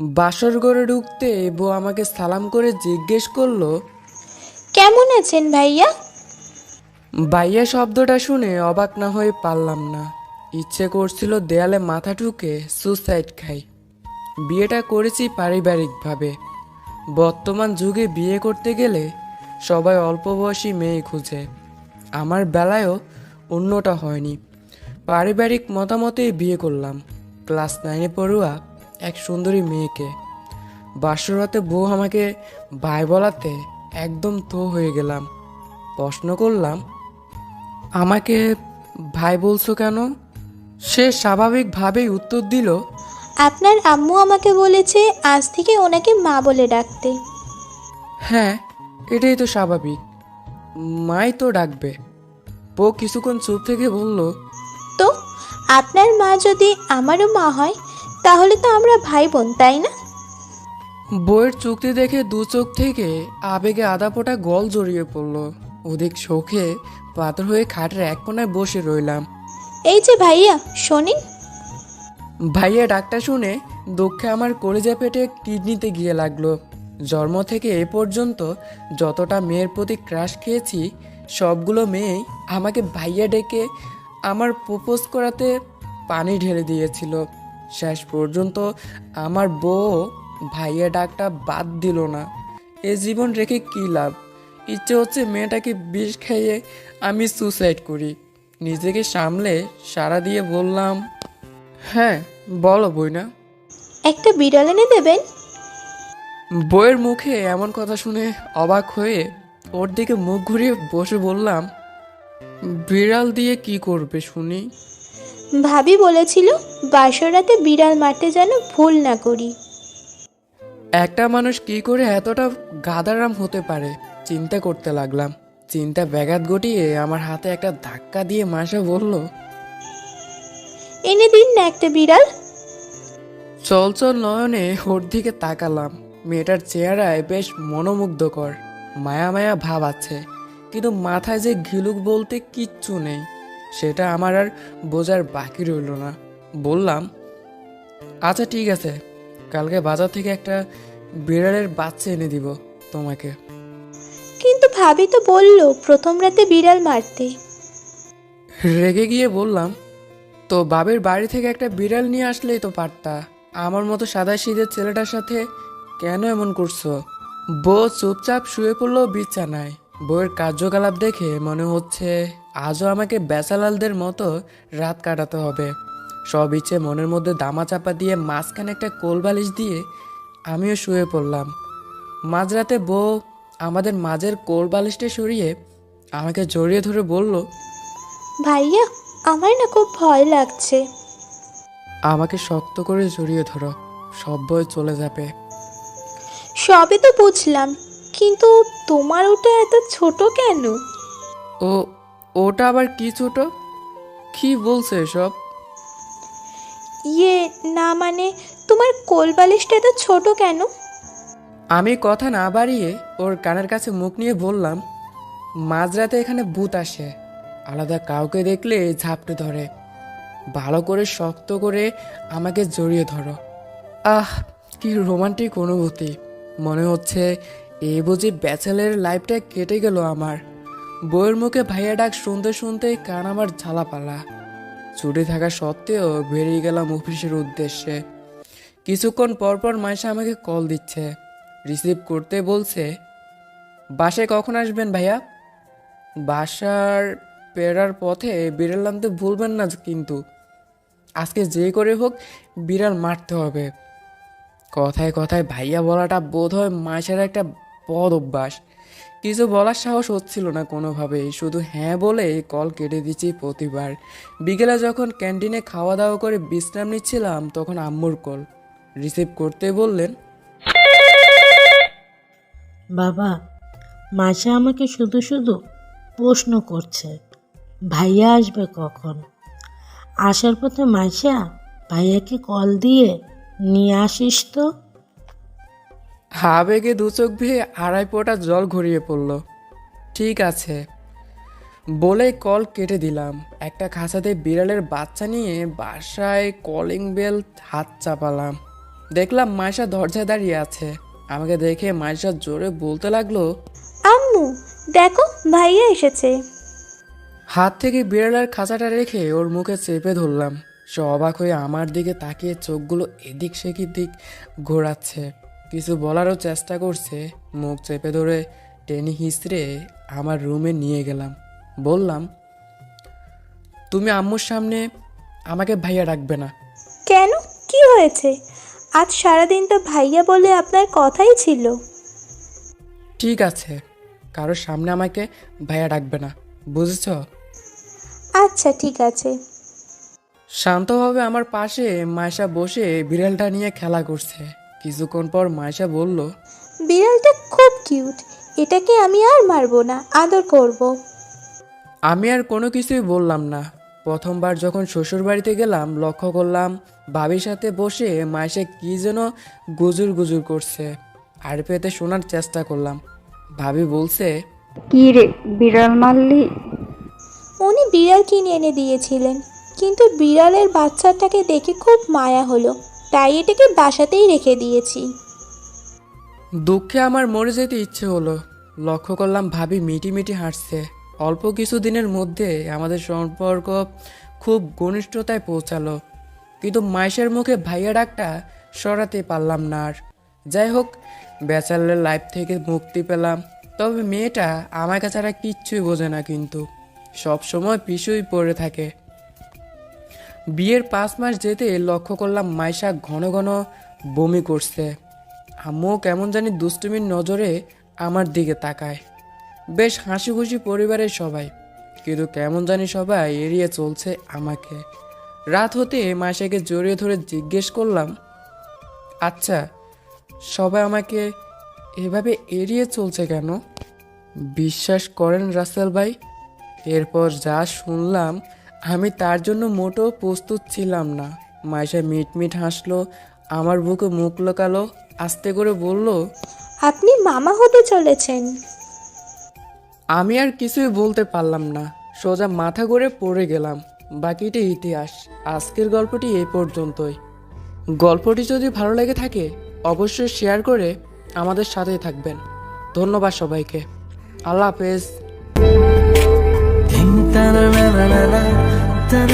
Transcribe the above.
বাসর ঘরে ঢুকতে বউ আমাকে সালাম করে জিজ্ঞেস করল কেমন আছেন ভাইয়া? বাইয়া শব্দটা শুনে অবাক না হয়ে পারলাম না। ইচ্ছে করছিল দেয়ালে মাথা ঠুকে সুসাইড খাই। বিয়েটা করেছি পারিবারিকভাবে। বর্তমান যুগে বিয়ে করতে গেলে সবাই অল্প বয়সী মেয়ে খুঁজে। আমার বেলায়ও অন্যটা হয়নি। পারিবারিক মতামতেই বিয়ে করলাম। ক্লাস নাইনে পড়ুয়া এক সুন্দরী মেয়েকে। বাসরাতে বউ আমাকে ভাই বলাতে একদম তো হয়ে গেলাম। প্রশ্ন করলাম আমাকে ভাই বলছো কেন? সে স্বাভাবিকভাবেই উত্তর দিল আপনার আম্মু আমাকে বলেছে আজ থেকে ওনাকে মা বলে ডাকতে। হ্যাঁ এটাই তো স্বাভাবিক। মাই তো ডাকবে। বউ কিছুক্ষণ চুপ থেকে বলল তো আপনার মা যদি আমারও মা হয় তাহলে তো আমরা ভাই বোন তাই না? বইয়ের চুক্তি দেখে দু চোখ থেকে আবেগে আধা ফোঁটা গল জড়িয়ে পড়ল। ওদিক শোকে পাথর হয়ে খাটের এক কোনায় বসে রইলাম। এই যে ভাইয়া শোনেন। ভাইয়া ডাকটা শুনে দুঃখে আমার কলেজা পেটে কিডনিতে গিয়ে লাগল। জন্ম থেকে এ পর্যন্ত যতটা মেয়ের প্রতি ক্রাশ খেয়েছি সবগুলো মেয়েই আমাকে ভাইয়া ডেকে আমার প্রপোজ করাতে পানি ঢেলে দিয়েছিল। শেষ পর্যন্ত আমার বউ ভাইয়া ডাকটা বাদ দিল না। এ জীবন রেখে কী লাভ? ইচ্ছে হচ্ছে মেয়েটাকে বিষ খাইয়ে আমি সুসাইড করি। নিজেকে সামলে সারা দিয়ে বললাম হ্যাঁ বলো বইনা। একটা বিড়াল এনে দেবেন? বইয়ের মুখে এমন কথা শুনে অবাক হয়ে ওর দিকে মুখ ঘুরিয়ে বসে বললাম বিড়াল দিয়ে কি করবে শুনি? ভাবি বলেছিল বাসরাতে বিড়াল মারতে যেন ভুল না করি। একটা মানুষ কি করে এতটা গাদারাম হতে পারে? চিন্তা করতে লাগলাম। চিন্তা ব্যাঘাত ঘটিয়ে আমার হাতে একটা ধাক্কা দিয়ে মাসা বলল এনে দিন না একটা বিড়াল। চল চল নয়নে ওর দিকে তাকালাম। মেয়েটার চেহারায় বেশ মনোমুগ্ধকর। মায়া মায়া ভাব আছে। কিন্তু মাথায় যে ঘিলুক বলতে কিচ্ছু নেই। সেটা আমার আর বোঝার বাকি রইল না। বললাম আচ্ছা ঠিক আছে কালকে বাজার থেকে একটা বিড়ালের বাচ্চা এনে দিব তোমাকে। কিন্তু ভাবি তো বলল প্রথম রাতে বিড়াল মারতে। রেগে গিয়ে বললাম তো বাবের বাড়ি থেকে একটা বিড়াল নিয়ে আসলেই তো পারতা। আমার মতো সাদা শীতের ছেলেটার সাথে কেন এমন করছ? বউ চুপচাপ শুয়ে পড়ল বিছানায়। বউয়ের কার্যকলাপ দেখে মনে হচ্ছে আজও আমাকে বেচালালদের মতো রাত কাটাতে হবে। সব ইচ্ছে মনের মধ্যে দামা চাপা দিয়ে মাঝখানে একটা কোল বালিশ দিয়ে আমিও শুয়ে পড়লাম। মাঝরাতে বউ আমাদের মাঝের কোল বালিশটা সরিয়ে আমাকে জড়িয়ে ধরে বলল ভাইয়া আমার না খুব ভয় লাগছে। আমাকে শক্ত করে জড়িয়ে ধরো সব বই চলে যাবে। সবই তো বুঝলাম কিন্তু তোমার ওটা এত ছোট কেন? ও ওটা আবার কি ছোট? কি বলছে এসব? ইয়ে না মানে তোমার কোল বালিশটা এত ছোট কেন? আমি কথা না বাড়িয়ে ওর কানের কাছে মুখ নিয়ে বললাম মাঝরাতে এখানে ভূত আসে। আলাদা কাউকে দেখলে ঝাপটে ধরে। ভালো করে শক্ত করে আমাকে জড়িয়ে ধরো। আহ কি রোমান্টিক অনুভূতি। মনে হচ্ছে এই বুঝি ব্যাচেলের লাইফটা কেটে গেল আমার। বইয়ের মুখে ভাইয়া ডাক শুনতে শুনতে কান আমার ঝালাপালা। ছুটি থাকা সত্ত্বেও বেরিয়ে গেলাম অফিসের উদ্দেশ্যে। কিছুক্ষণ পরপর মাইশা আমাকে কল দিচ্ছে। রিসিভ করতে বলছে, বাসায় কখন আসবেন ভাইয়া? বাসার পেরার পথে বিড়াল আনতে ভুলবেন না কিন্তু। আজকে যে করে হোক বিড়াল মারতে হবে। কথায় কথায় ভাইয়া বলাটা বোধ হয় মাসের একটা বদ অভ্যাস। কিছু বলার সাহস হচ্ছিল না কোনোভাবেই শুধু হ্যাঁ বলে কল কেটে দিচ্ছি প্রতিবার। বিকেলে যখন ক্যান্টিনে খাওয়া দাওয়া করে বিশ্রাম নিচ্ছিলাম, তখন আম্মুর কল। রিসিভ করতে বললেন, বাবা, মাসে আমাকে শুধু শুধু প্রশ্ন করছে, ভাইয়া আসবে কখন? আসার পথে মাসা ভাইয়াকে কল দিয়ে, নিয়ে আসিস তো? আবেগে দু চোখ ভেয়ে আড়াই ফোঁটা জল ঘুরিয়ে পড়ল। ঠিক আছে। বলে কল কেটে দিলাম। একটা খাঁচাতে বিড়ালের বাচ্চা নিয়ে বাসায় কলিং বেল হাত চাপালাম। দেখলাম মাইশা দরজায় দাঁড়িয়ে আছে। আমাকে দেখে মাইশা জোরে বলতে লাগল আম্মু দেখো ভাইয়া এসেছে। হাত থেকে বিড়ালের খাঁচাটা রেখে ওর মুখে চেপে ধরলাম। সে অবাক হয়ে আমার দিকে তাকিয়ে চোখগুলো এদিক সেদিক দিক ঘোরাচ্ছে। কিছু বলারও চেষ্টা করছে মুখ চেপে ধরে টেনে হিসড়ে আমার রুমে নিয়ে গেলাম। বললাম তুমি আম্মুর সামনে আমাকে ভাইয়া ডাকবে না। কেন? কি হয়েছে? আজ সারাদিন তো ভাইয়া বলে আপনার কথাই ছিল। ঠিক আছে কারোর সামনে আমাকে ভাইয়া ডাকবে না বুঝেছ? আচ্ছা ঠিক আছে। শান্তভাবে আমার পাশে মায়শা বসে বিড়ালটা নিয়ে খেলা করছে। কিছুক্ষণ পর মায়শা বলল বিড়ালটা খুব কিউট। এটাকে আমি আর মারবো না আদর করব। আমি আর কোনো কিছুই বললাম না। প্রথমবার যখন শ্বশুর বাড়িতে গেলাম লক্ষ্য করলাম ভাবির সাথে বসে মায়েশে কি যেন গুজুর গুজুর করছে। আর পেতে শোনার চেষ্টা করলাম। ভাবি বলছে কি রে বিড়াল মারলি? উনি বিড়াল কিনে এনে দিয়েছিলেন কিন্তু বিড়ালের বাচ্চাটাকে দেখে খুব মায়া হলো। তাই এটাকে বাসাতেই রেখে দিয়েছি। দুঃখে আমার মরে যেতে ইচ্ছে হলো। লক্ষ্য করলাম ভাবি মিটি মিটি হাঁটছে অল্প কিছু দিনের মধ্যে আমাদের সম্পর্ক খুব ঘনিষ্ঠতায় পৌঁছালো। কিন্তু মাইশের মুখে ভাইয়া ডাকটা সরাতে পারলাম না আর। যাই হোক ব্যাচেলার লাইফ থেকে মুক্তি পেলাম। তবে মেয়েটা আমার ছাড়া কিচ্ছুই বোঝে না কিন্তু। সব সময় পিছুই পড়ে থাকে। বিয়ের পাঁচ মাস যেতে লক্ষ্য করলাম মাইশা ঘন ঘন বমি করছে। আম্মু কেমন জানি দুষ্টুমির নজরে আমার দিকে তাকায়। বেশ হাসি খুশি পরিবারের সবাই, কিন্তু কেমন জানি সবাই এড়িয়ে চলছে আমাকে। রাত হতে মাইশাকে জড়িয়ে ধরে জিজ্ঞেস করলাম আচ্ছা সবাই আমাকে এভাবে এড়িয়ে চলছে কেন? বিশ্বাস করেন রাসেল ভাই, এরপর যা শুনলাম আমি তার জন্য মোটেও প্রস্তুত ছিলাম না। মাইশা মিট মিট হাসলো আমার বুকে মুখ লোকালো আস্তে করে বলল আপনি মামা হতে চলেছেন। আমি আর কিছুই বলতে পারলাম না। সোজা মাথা করে পড়ে গেলাম। বাকিটি ইতিহাস। আজকের গল্পটি এই পর্যন্তই। গল্পটি যদি ভালো লেগে থাকে অবশ্যই শেয়ার করে আমাদের সাথেই থাকবেন। ধন্যবাদ সবাইকে। আল্লাহ হাফেজ। tan